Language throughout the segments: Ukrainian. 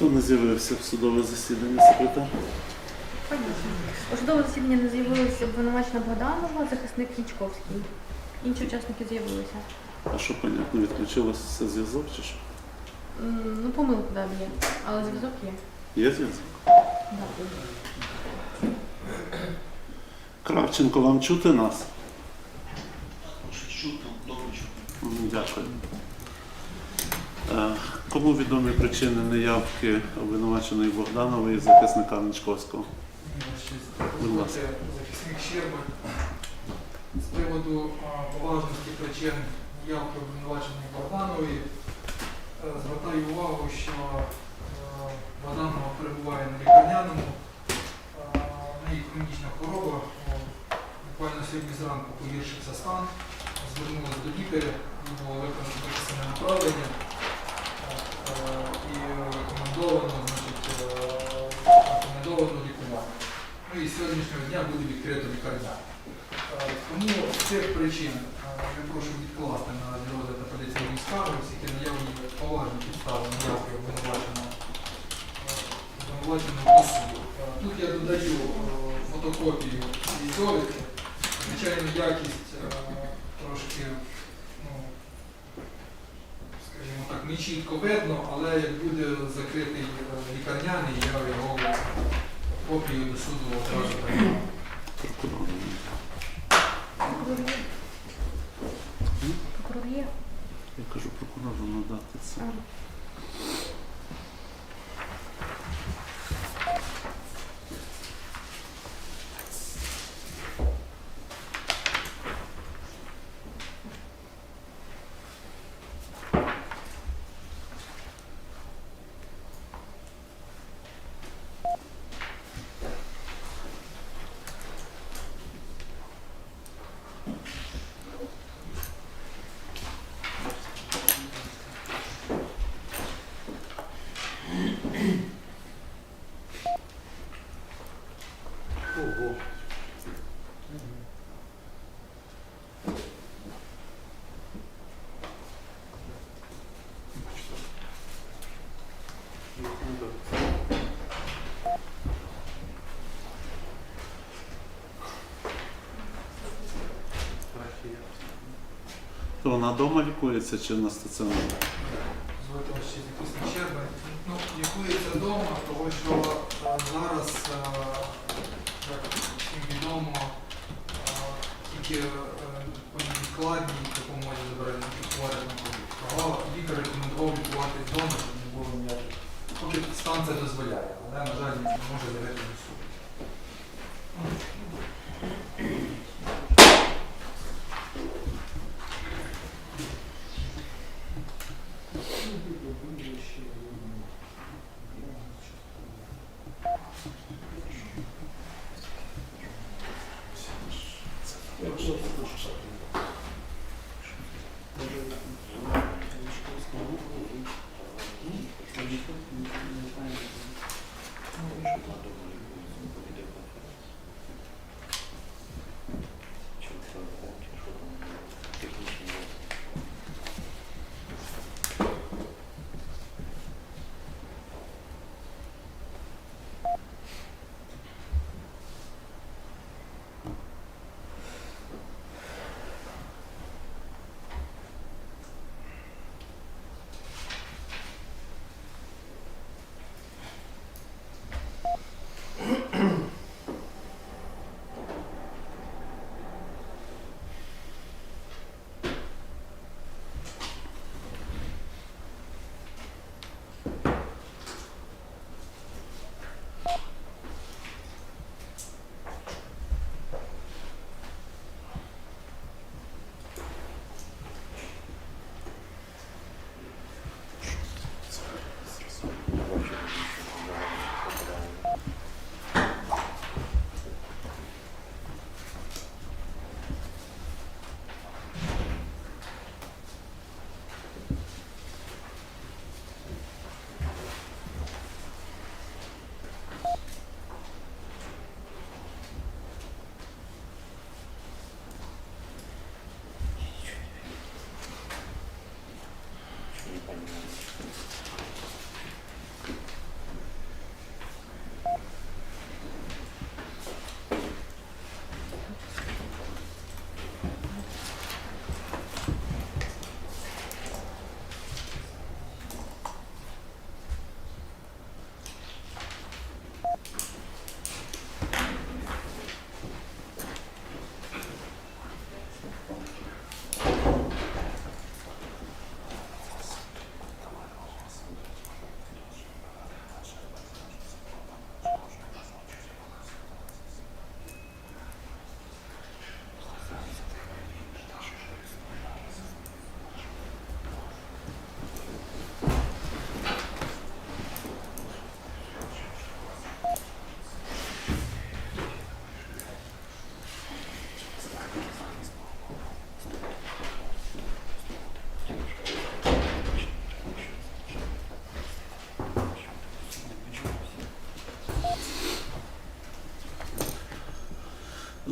Хто не з'явився в судове засідання секретар? У судове засідання не з'явилися обвинувачена Богданова, захисник Нічковський. Інші учасники з'явилися. А що понятно, відключилося зв'язок чи що? М, Ну, помилка да, є, але зв'язок є. Є зв'язок? Да. Кравченко, вам чути нас? Чутно, добре чутно. М, Дякую. Е, Кому відомі причини неявки обвинуваченої Богданової і захисника Ничковського? Будь ласка. Захисник Щерба з приводу поважності причин явки обвинуваченої Богданової. е, Звертаю увагу, що е, Богданова перебуває на лікарняному, е, неї хронічна хвороба. Буквально сьогодні зранку погіршився стан, звернулася до лікаря, було виконано виписане направлення і рекомендовано, значить, е, рекомендовано лікування. Ну і з сьогоднішнього дня буде відкрито лікарня. Е, Тому з цих причин е, я прошу відкласти на розгляд апеляційної скарги, оскільки наявні поважні підстави наявки обвинуваченого е, обвинуваченого суду. Е, Тут я додаю е, фотокопію цієї довідки. Звичайно, якість е, трошки, ну, скажімо так, не чітко видно, але як буде закритий е, лікарняний, я його копію до суду одразу прийму. Прокурор. Прокурор є. Я кажу прокурору надати це. А. Ого. То вона вдома лікується чи на стаціонарі? Звати ще якийсь щербин. Ну, лікується вдома, тому що е, зараз, е, як всім відомо, е, тільки е, хворих на ковід. Того лікар рекомендував лікувати вдома, щоб не було ніяких. Поки стан це дозволяє, але, на жаль, не може явити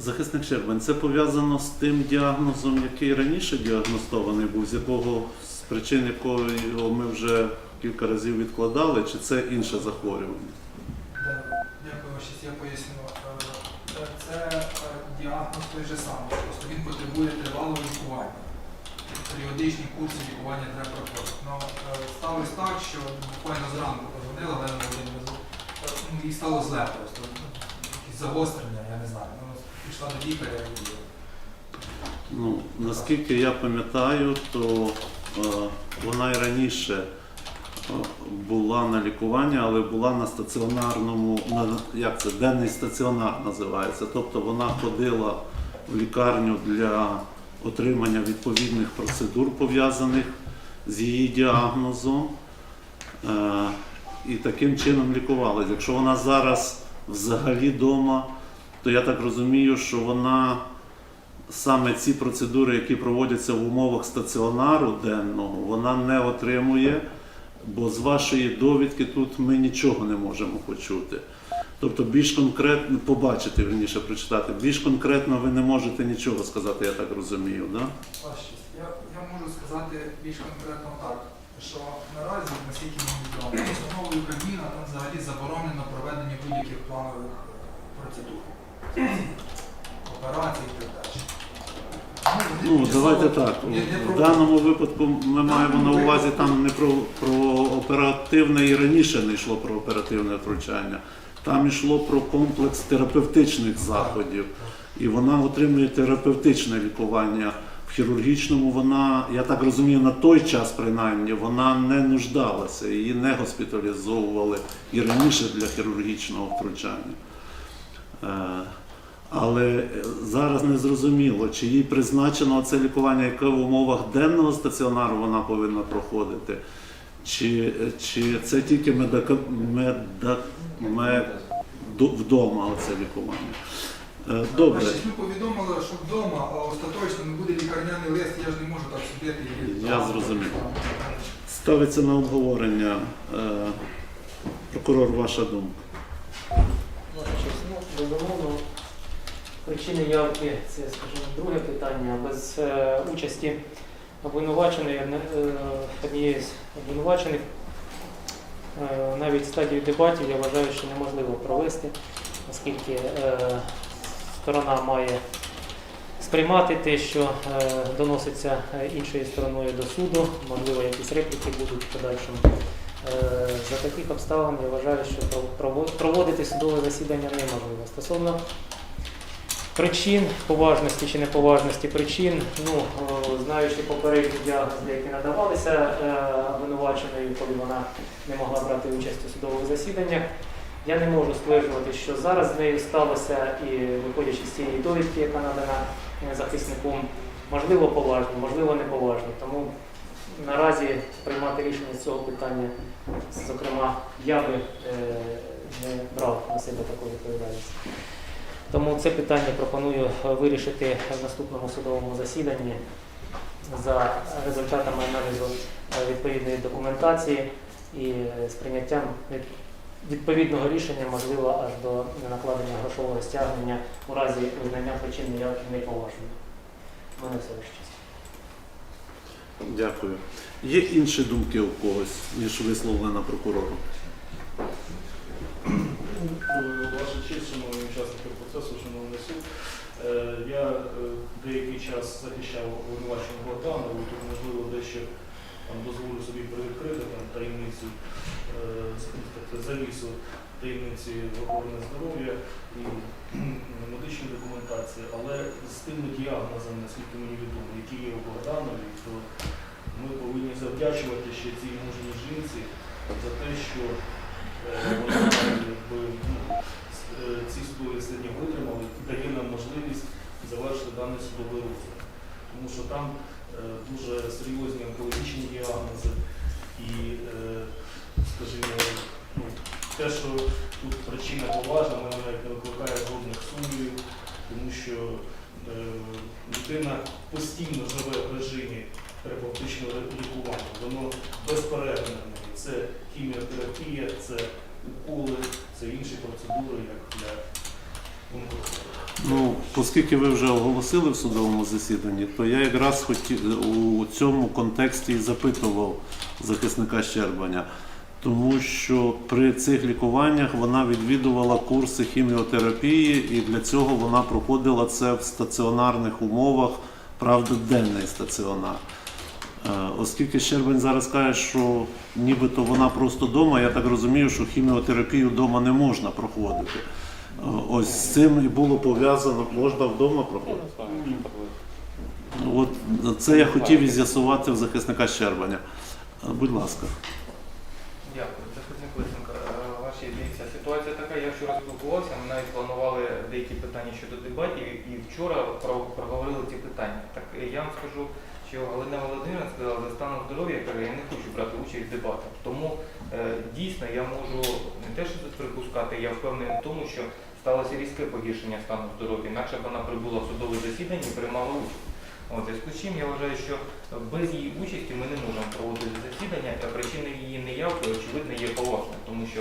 Захисник Щербань, це пов'язано з тим діагнозом, який раніше діагностований був, з якого з причин якого ми вже кілька разів відкладали, чи це інше захворювання? Дякую, ваші я поясню. Е, Це е, діагноз той же самий, просто він потребує тривалого лікування. Періодичні курси лікування треба проходити. Ну, е, сталося так, що буквально зранку позвонила Олена Володимирівна, е, ну, їй стало зле просто. ну, загострення, я не знаю. Пішла до лікаря Ну, наскільки я пам'ятаю, то е, вона і раніше е, була на лікуванні, але була на стаціонарному, на, як це, денний стаціонар називається. Тобто вона ходила в лікарню для отримання відповідних процедур, пов'язаних з її діагнозом. Е, і таким чином лікувалась. Якщо вона зараз взагалі вдома, то я так розумію, що вона саме ці процедури, які проводяться в умовах стаціонару денного, вона не отримує, бо з вашої довідки тут ми нічого не можемо почути. Тобто більш конкретно побачити, верніше прочитати, більш конкретно ви не можете нічого сказати, я так розумію. Да? Я, я можу сказати більш конкретно так, що наразі, наскільки мені відомо, постановою Кабміна там взагалі заборонено проведення будь-яких планових е, процедур, операцій і так далі. Ну, давайте так. В даному випадку ми маємо на увазі там не про, про оперативне і раніше не йшло про оперативне втручання. Там йшло про комплекс терапевтичних заходів. І вона отримує терапевтичне лікування. В хірургічному вона, я так розумію, на той час принаймні вона не нуждалася, її не госпіталізовували і раніше для хірургічного втручання. Е, Але зараз не зрозуміло, чи їй призначено це лікування, яке в умовах денного стаціонару вона повинна проходити, чи, чи це тільки медика, меда, мед, вдома оце лікування. Е, Добре, Ми повідомили, що вдома, а остаточно не буде лікарняний лист, я ж не можу так сидіти. Я зрозумів. ставиться на обговорення. Е, Прокурор, ваша думка. Безумовно, причини явки це, скажімо, друге питання. Без е, участі обвинуваченої, е, однієї з обвинувачених, е, навіть стадію дебатів я вважаю, що неможливо провести, оскільки е, сторона має сприймати те, що е, доноситься е, іншою стороною до суду, можливо, якісь репліки будуть в подальшому. Е, За таких обставин я вважаю, що проводити судове засідання неможливо. Стосовно причин поважності чи неповажності причин, ну, знаючи попередні діагнози, які надавалися е, обвинуваченою, коли вона не могла брати участь у судових засіданнях, я не можу стверджувати, що зараз з нею сталося, і виходячи з цієї довідки, яка надана е, захисником, можливо, поважні, можливо, неповажні. Тому наразі приймати рішення з цього питання, зокрема, я би е, не брав на себе таку відповідальність. Тому це питання пропоную вирішити в наступному судовому засіданні за результатами аналізу е, відповідної документації і е, з прийняттям відповідного рішення, можливо, аж до накладення грошового стягнення у разі визнання причини явки неповажною. У мене все ще. Дякую. Є інші думки у когось, ніж висловлена прокурором? Ваша честь, шановні учасники процесу, шановний суд. Е, Я е, деякий час захищав обвинувачену Богданову, тут можливо дещо дозволю собі привідкрити там, таємницю е, завісу таємниці охорони здоров'я і медичної документації, але з тими діагнозами, наскільки мені відомо, які є у Богданові, то ми повинні завдячувати ще цій мужній жінці за те, що е, вона ну, е, ці судові засідання витримали, і дає нам можливість завершити даний судовий розгляд. Тому що там е, дуже серйозні онкологічні діагнози і, скажімо, ну, те, що тут причина поважна, вона не викликає жодних сумнівів, тому що е, людина постійно живе в режимі терапевтичного лікування, воно безперервне. Це хіміотерапія, це уколи, це інші процедури, як для. Ну, оскільки ви вже оголосили в судовому засіданні, то я якраз хотів у цьому контексті і запитував захисника Щербаня, тому що при цих лікуваннях вона відвідувала курси хіміотерапії, і для цього вона проходила це в стаціонарних умовах, правда, денний стаціонар. Е, Оскільки Щербань зараз каже, що нібито вона просто вдома, я так розумію, що хіміотерапію вдома не можна проходити. Е, Ось з цим і було пов'язано, можна вдома проходити. От це я хотів і з'ясувати в захисника Щербаня. Е, Будь ласка. Дякую. Захисник Лисенко, е, ваші дивіться, ситуація така, я вчора ми навіть планували деякі питання щодо дебатів і вчора про- проговорили ці питання. Так е, я вам скажу, що Галина Володимирівна сказала, за станом здоров'я я не хочу брати участь в дебатах. Тому е, дійсно я можу не те, що припускати, я впевнений в тому, що сталося різке погіршення стану здоров'я, інакше б вона прибула в судове засідання і приймала участь. От, зв'язку з чим я вважаю, що без її участі ми не можемо проводити засідання, а причина її неявки, очевидно, є поважною, тому що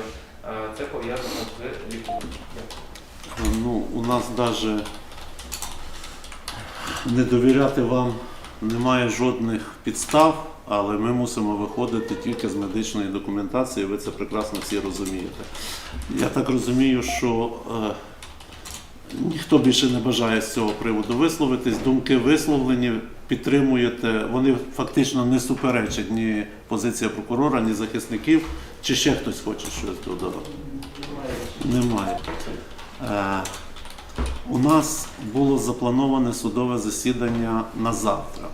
це пов'язано з лікуванням. Ну, у нас навіть не довіряти вам немає жодних підстав, але ми мусимо виходити тільки з медичної документації, ви це прекрасно всі розумієте. Я так розумію, що е, ніхто більше не бажає з цього приводу висловитись. Думки висловлені, підтримуєте, вони фактично не суперечать ні позиція прокурора, ні захисників. Чи ще хтось хоче щось додати? Немає. Е, у нас було заплановане судове засідання на завтра.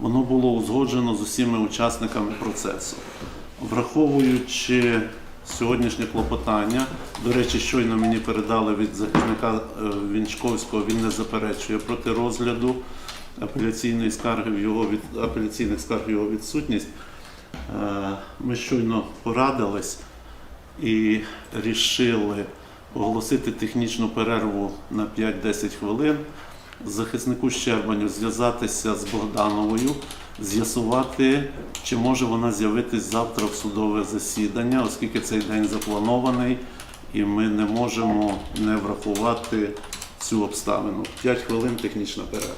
Воно було узгоджено з усіма учасниками процесу. Враховуючи сьогоднішнє клопотання, до речі, щойно мені передали від захисника е, Вінчковського, він не заперечує проти розгляду апеляційної скарги в його від апеляційних скарг його відсутність. Е, Ми щойно порадились і рішили оголосити технічну перерву на 5-10 хвилин. Захиснику Щербаню зв'язатися з Богдановою, з'ясувати, чи може вона з'явитись завтра в судове засідання, оскільки цей день запланований, і ми не можемо не врахувати цю обставину. 5 хвилин технічна перерва.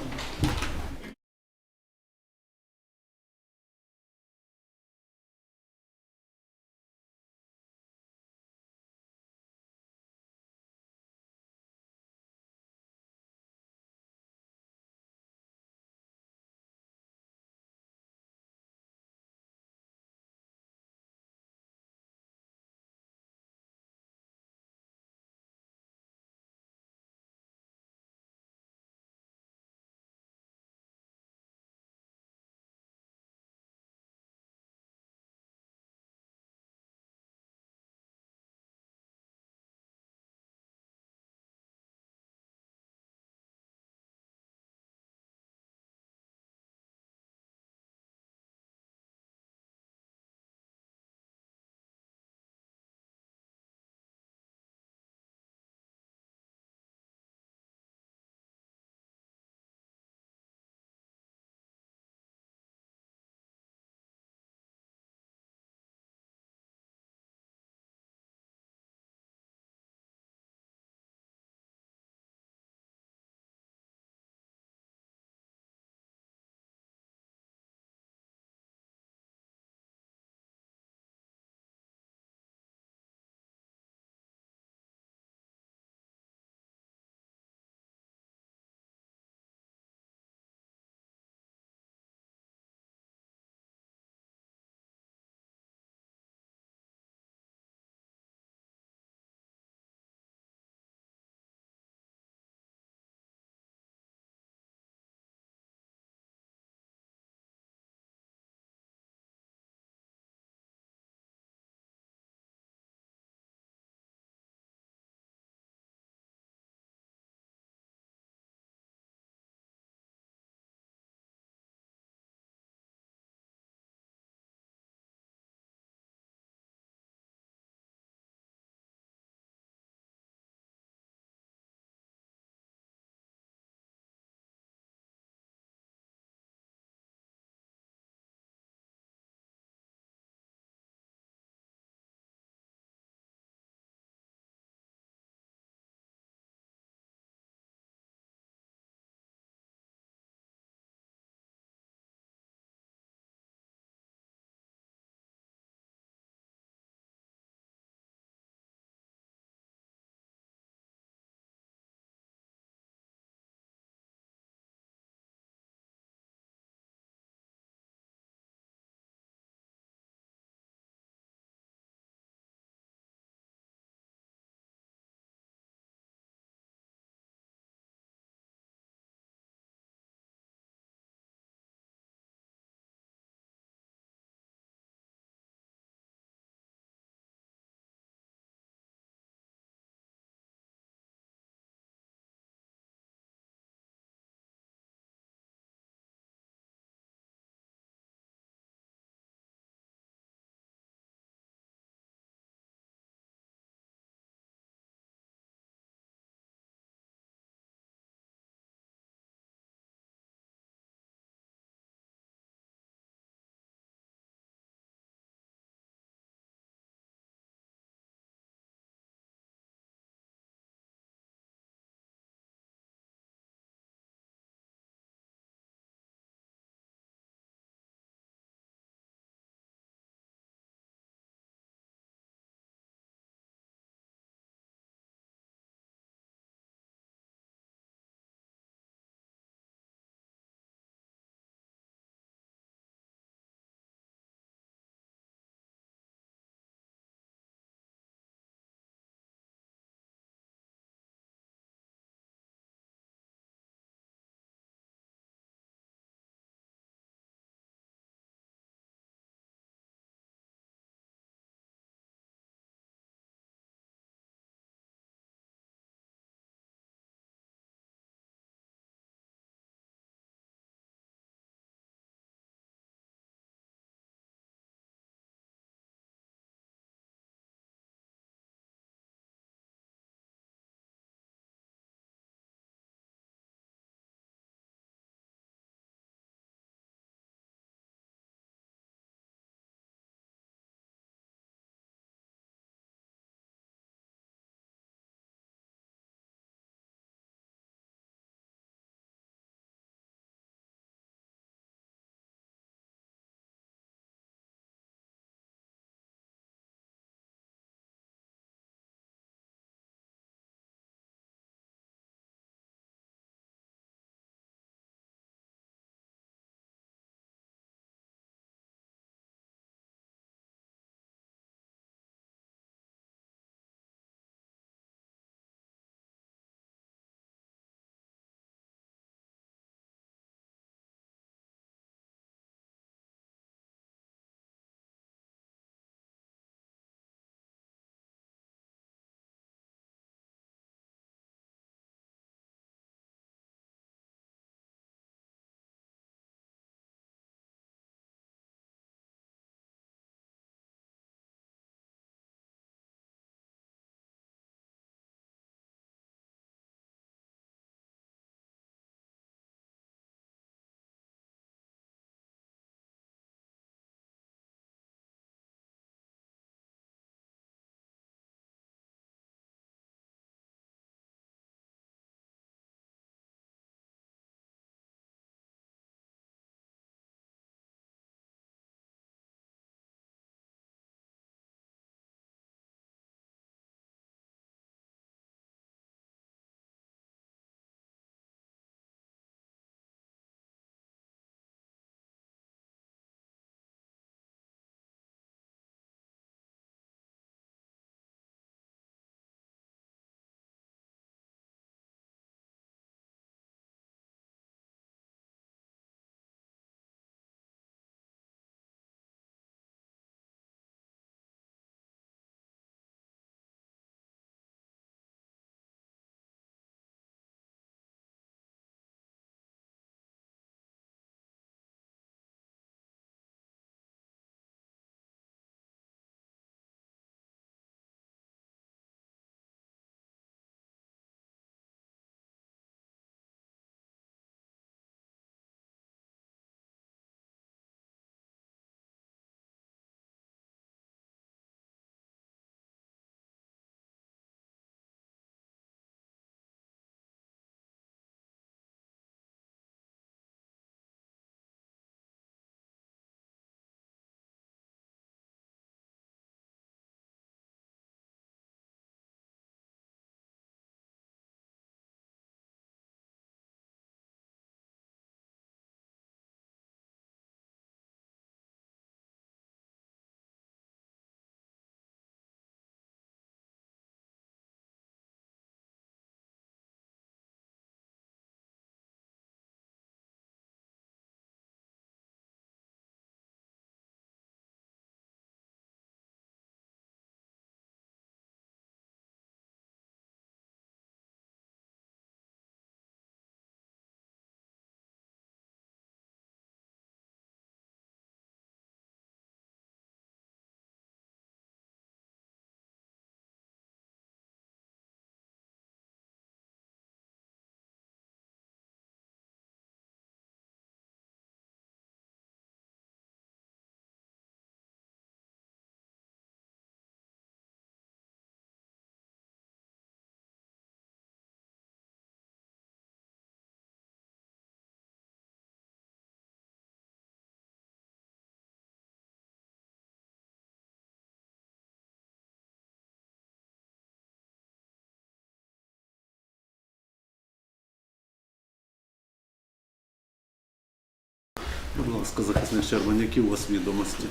Будь ласка, захисник Щербань, які у вас відомості?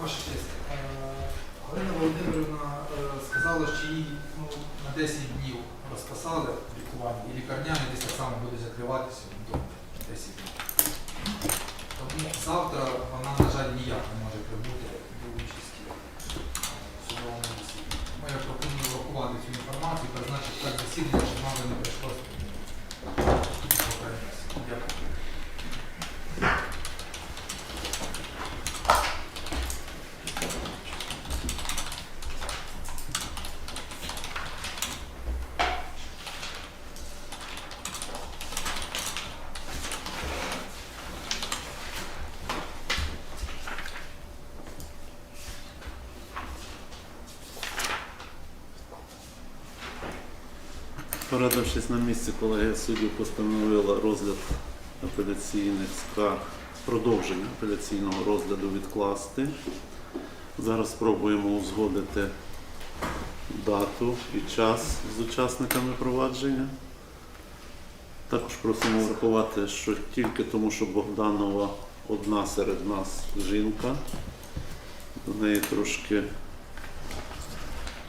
Ваша честь, е, Галина Володимирівна е, сказала, що їй ну, на 10 днів розписали лікування, і лікарняні десь так само буде закриватися вдома 10 днів. Тому завтра вона, на жаль, ніяк не може прибути до участі е, в судовому засіданні. Я пропоную врахувати цю інформацію, призначити так засідання, щоб нам не прийшлося. Дякую. Порадившись на місці, колегія суддів постановила розгляд апеляційних скарг, продовження апеляційного розгляду відкласти. Зараз спробуємо узгодити дату і час з учасниками провадження. Також просимо врахувати, що тільки тому, що Богданова одна серед нас жінка, до неї трошки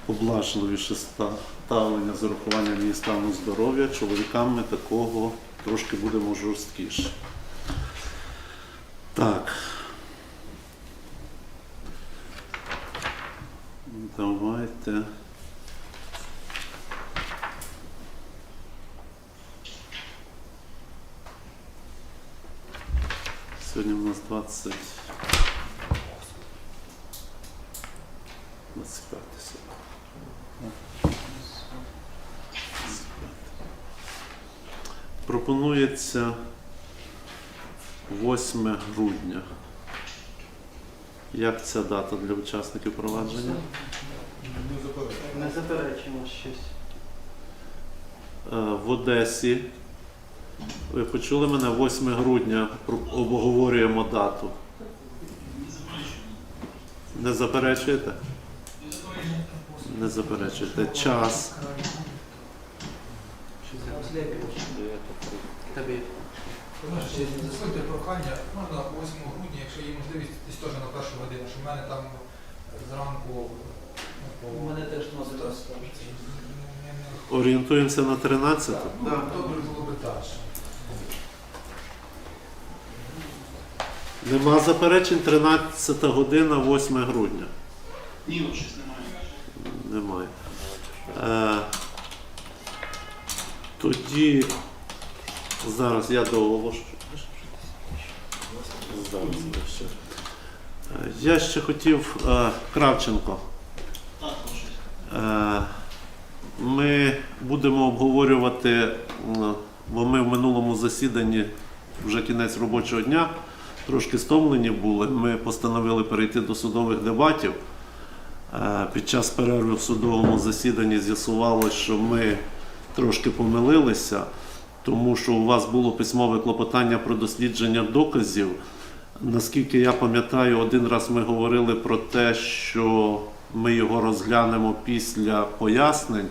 поблажливіше ставлення з урахуванням її стану здоров'я. Чоловікам ми такого трошки будемо жорсткіше. Так. Давайте. Сьогодні у нас 20. 25 сьогодні. Пропонується 8 грудня. Як ця дата для учасників провадження? Не заперечуємо щось. Е, В Одесі. Ви почули мене 8 грудня обговорюємо дату. Не заперечуєте? Не заперечуєте. Час. Дозвольте прохання, можна 8 грудня, якщо є можливість, десь теж на першу годину, що в мене там зранку ну. У мене теж не- Орієнтуємося на 13. Ну, добре було би так. Нема заперечень 13 година, 8 грудня. Ні, щось немає. Немає. Е, тоді зараз я дооголошу. Зараз я ще. Я ще хотів е, Кравченко. Е, Ми будемо обговорювати, бо ми в минулому засіданні вже кінець робочого дня, трошки стомлені були. Ми постановили перейти до судових дебатів. Е, Під час перерви в судовому засіданні з'ясувалося, що ми трошки помилилися, тому що у вас було письмове клопотання про дослідження доказів. Наскільки я пам'ятаю, один раз ми говорили про те, що ми його розглянемо після пояснень.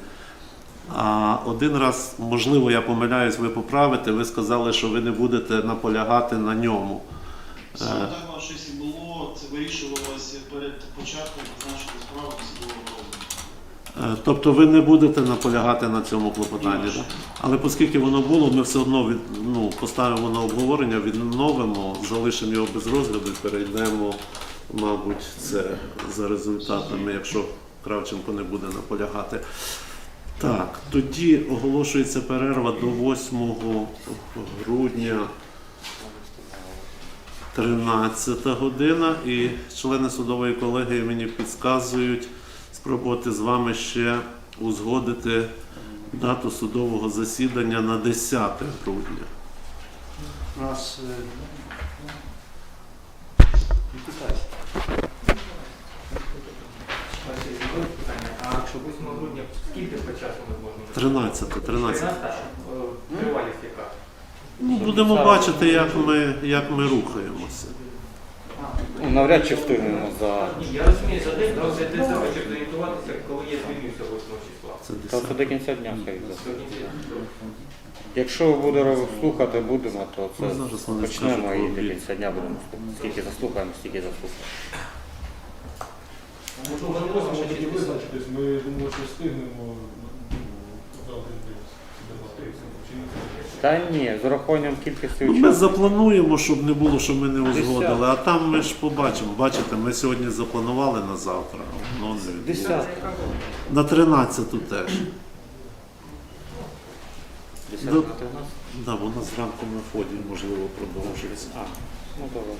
А один раз, можливо, я помиляюсь, ви поправите, ви сказали, що ви не будете наполягати на ньому. Саме так щось і було, це вирішувалося перед початком призначення справи Тобто ви не будете наполягати на цьому клопотанні, так? Але оскільки воно було, ми все одно від, ну, поставимо на обговорення, відновимо, залишимо його без розгляду і перейдемо, мабуть, це за результатами, якщо Кравченко не буде наполягати. Так, тоді оголошується перерва до 8 грудня 13 година, і члени судової колегії мені підказують спробувати з вами ще узгодити дату судового засідання на 10 грудня. У нас е, А якщо 8 грудня, скільки по часу ми можемо? 13, 13. 13, е, Тривалість яка? Ну, будемо бачити, як ми, як ми рухаємося. Ну, навряд чи встигнемо за. Ні, я розумію, за день я десь хочу зорієнтуватися, коли я звільнюся 8 числа. Це Та це до кінця дня хай. Якщо буде слухати будемо, то це Ну, почнемо і до кінця дня будемо слухати. Скільки заслухаємо, стільки заслухаємо. Ми визначитись, ми думаю, що встигнемо ну, завтра десь дебати. Чи не Та ні, з урахуванням кількості Ну, ми учасників. заплануємо, щоб не було, що ми не узгодили. А там ми ж побачимо. Бачите, ми сьогодні запланували на завтра, а воно не відбулося. Десятка. На 13 теж. Десятка на 13? Да, вона зранку на вході, можливо, продовжується. А, ну добре.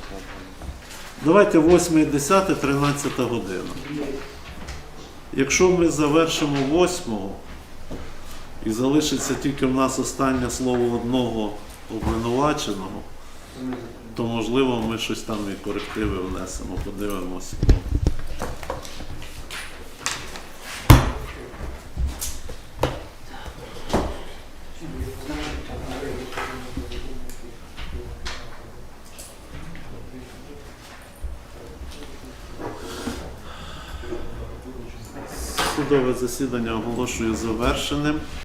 Давайте 8, 10, 13 година. Якщо ми завершимо 8 і залишиться тільки в нас останнє слово одного обвинуваченого, то можливо ми щось там і корективи внесемо, подивимося. Судове засідання оголошую завершеним.